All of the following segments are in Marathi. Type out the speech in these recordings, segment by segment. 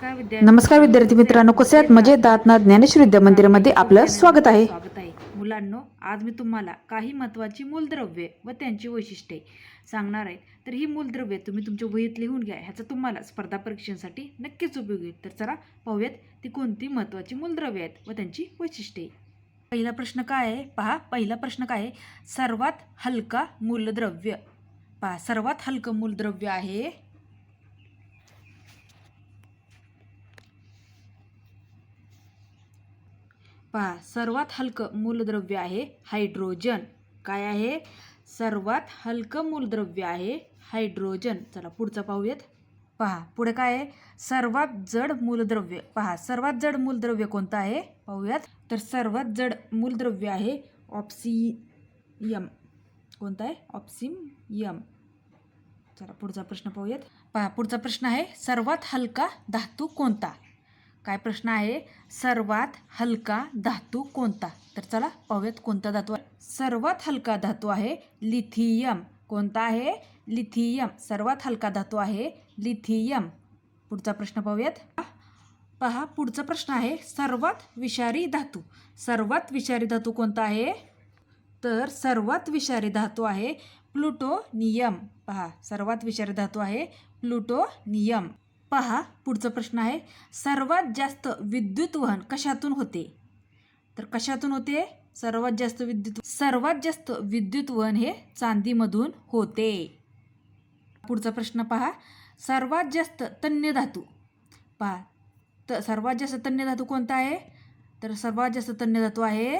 नमस्कार विद्यार्थी नमस्कार विद्यार्थी मित्रांनो कसे आहात? मजेत आहात ना? ज्ञानेश्वर विद्या मंदिरामध्ये आपलं स्वागत आहे. स्वागत आहे. मुलांनो आज मी तुम्हाला काही महत्त्वाची मूलद्रव्ये व त्यांची वैशिष्ट्ये सांगणार आहे. तर ही मूलद्रव्ये तुम्ही तुमच्या वहीत लिहून घ्या. ह्याचा तुम्हाला स्पर्धा परीक्षेसाठी नक्कीच उपयोग होईल तर चला पाहूयात ती कोणती महत्त्वाची मूलद्रव्ये आहेत व त्यांची वैशिष्ट्ये. पहिला प्रश्न काय आहे? पहा पहिला प्रश्न काय आहे? सर्वात हलका मूलद्रव्य. पहा सर्वात हलकं मूलद्रव्य आहे पहा सर्वात हलकं मूलद्रव्य आहे हायड्रोजन. काय आहे? सर्वात हलकं मूलद्रव्य आहे हायड्रोजन. चला पुढचं पाहूयात. पहा पुढे काय आहे? सर्वात जड मूलद्रव्य. पहा सर्वात जड मूलद्रव्य कोणतं आहे? पाहूयात. तर सर्वात जड मूलद्रव्य आहे ऑप्सियम. कोणतं आहे? ऑप्सियम. चला पुढचा प्रश्न पाहूयात. पहा पुढचा प्रश्न आहे सर्वात हलका धातू कोणता? काय प्रश्न आहे? सर्वात हलका धातू कोणता? तर चला पाहूयात कोणता धातू आहे. सर्वात हलका धातू आहे लिथियम. कोणता आहे? लिथियम. सर्वात हलका धातू आहे लिथियम. पुढचा प्रश्न पाहूयात. पहा पुढचा प्रश्न आहे सर्वात विषारी धातू. सर्वात विषारी धातू कोणता आहे? तर सर्वात विषारी धातू आहे प्लुटोनियम. पहा सर्वात विषारी धातू आहे प्लुटोनियम. पहा पुढचा प्रश्न आहे. सर्वात जास्त विद्युत वहन कशातून होते? तर कशातून होते? सर्वात जास्त विद्युत सर्वात जास्त विद्युत वहन हे चांदीमधून होते. पुढचा प्रश्न पहा. सर्वात जास्त तन्य धातू पहा. तर सर्वात जास्त तन्य धातू कोणता आहे? तर सर्वात जास्त तन्य धातू आहे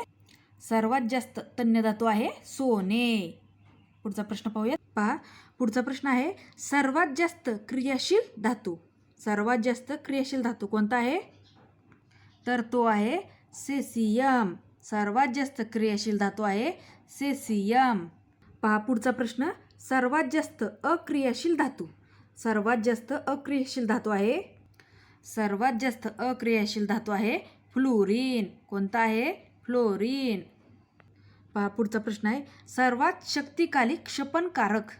सर्वात जास्त तन्य धातू आहे सोने. पुढचा प्रश्न पाहूया पहा. पुढचा प्रश्न आहे. सर्वात जास्त क्रियाशील धातू सर्वात जास्त क्रियाशील धातू कोणता आहे? तर तो आहे सेसियम सर्वात जास्त क्रियाशील धातू आहे सेसियम पहा पुढचा प्रश्न. सर्वात जास्त अक्रियाशील धातू. सर्वात जास्त अक्रियाशील धातू आहे? सर्वात जास्त अक्रियाशील धातू आहे फ्लोरीन कोणता आहे? फ्लोरीन पहा पुढचा प्रश्न आहे. सर्वात शक्तिकाली क्षपणकारक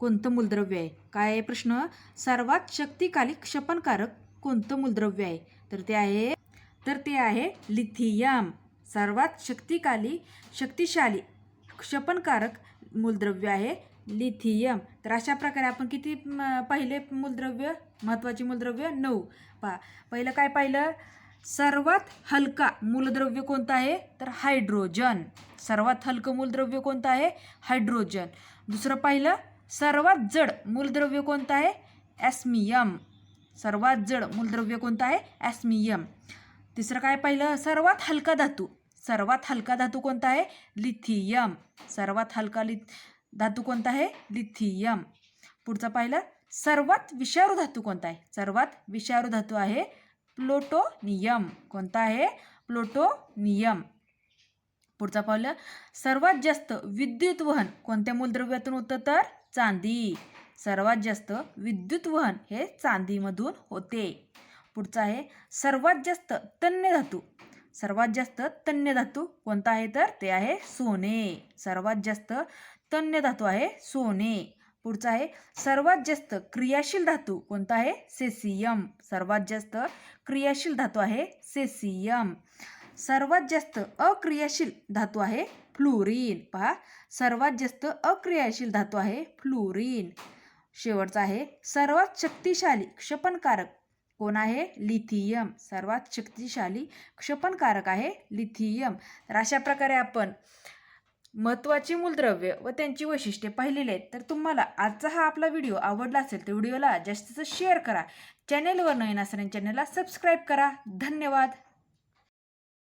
कोणतं मूलद्रव्य आहे? काय आहे प्रश्न? सर्वात शक्तिकाली क्षपणकारक कोणतं मूलद्रव्य आहे? तर ते आहे तर ते आहे लिथियम. सर्वात शक्तिकाली शक्तिशाली क्षपणकारक मूलद्रव्य आहे लिथियम. तर अशा प्रकारे आपण किती पहिले मूलद्रव्य महत्त्वाची मूलद्रव्य? नऊ. पहा पहिलं काय पाहिलं? सर्वात हलका मूलद्रव्य कोणतं आहे? तर हायड्रोजन. सर्वात हलकं मूलद्रव्य कोणतं आहे? हायड्रोजन. दुसरं पाहिलं? सर्वात जड मूलद्रव्य कोणतं आहे? ॲस्मियम. सर्वात जड मूलद्रव्य कोणतं आहे? ॲस्मियम. तिसरं काय पाहिलं? सर्वात हलका धातू. सर्वात हलका धातू कोणता आहे? लिथियम. सर्वात हलका लि धातू कोणता आहे? लिथियम. पुढचा पाहिलं? सर्वात विषारू धातू कोणता आहे? सर्वात विषारू धातू आहे प्लोटोनियम. कोणता आहे? प्लोटोनियम. पुढचा पाहिलं? सर्वात जास्त विद्युत वहन कोणत्या मूलद्रव्यातून होतं तर? चांदी. सर्वात जास्त विद्युत वहन हे चांदीमधून होते. पुढचा आहे सर्वात जास्त तन्य धातू. सर्वात जास्त तन्य धातू कोणता आहे तर? ते आहे सोने. सर्वात जास्त तन्य धातू आहे सोने. पुढचा आहे सर्वात जास्त क्रियाशील धातू कोणता आहे? सेसियम. सर्वात जास्त क्रियाशील धातू आहे सेसियम. सर्वात जास्त अक्रियाशील धातू आहे फ्लुरीन. पहा सर्वात जास्त अक्रियाशील धातू आहे फ्लुरीन. शेवटचा आहे सर्वात शक्तिशाली क्षपणकारक कोण आहे? लिथियम. सर्वात शक्तिशाली क्षपणकारक आहे लिथियम. तर अशा प्रकारे आपण महत्त्वाची मूलद्रव्य व त्यांची वैशिष्ट्ये पाहिलेली आहेत. तर तुम्हाला आजचा हा आपला व्हिडिओ आवडला असेल तर व्हिडिओला जास्तीचं शेअर करा. चॅनेलवर नवीन असणाऱ्या चॅनेलला सबस्क्राईब करा. धन्यवाद.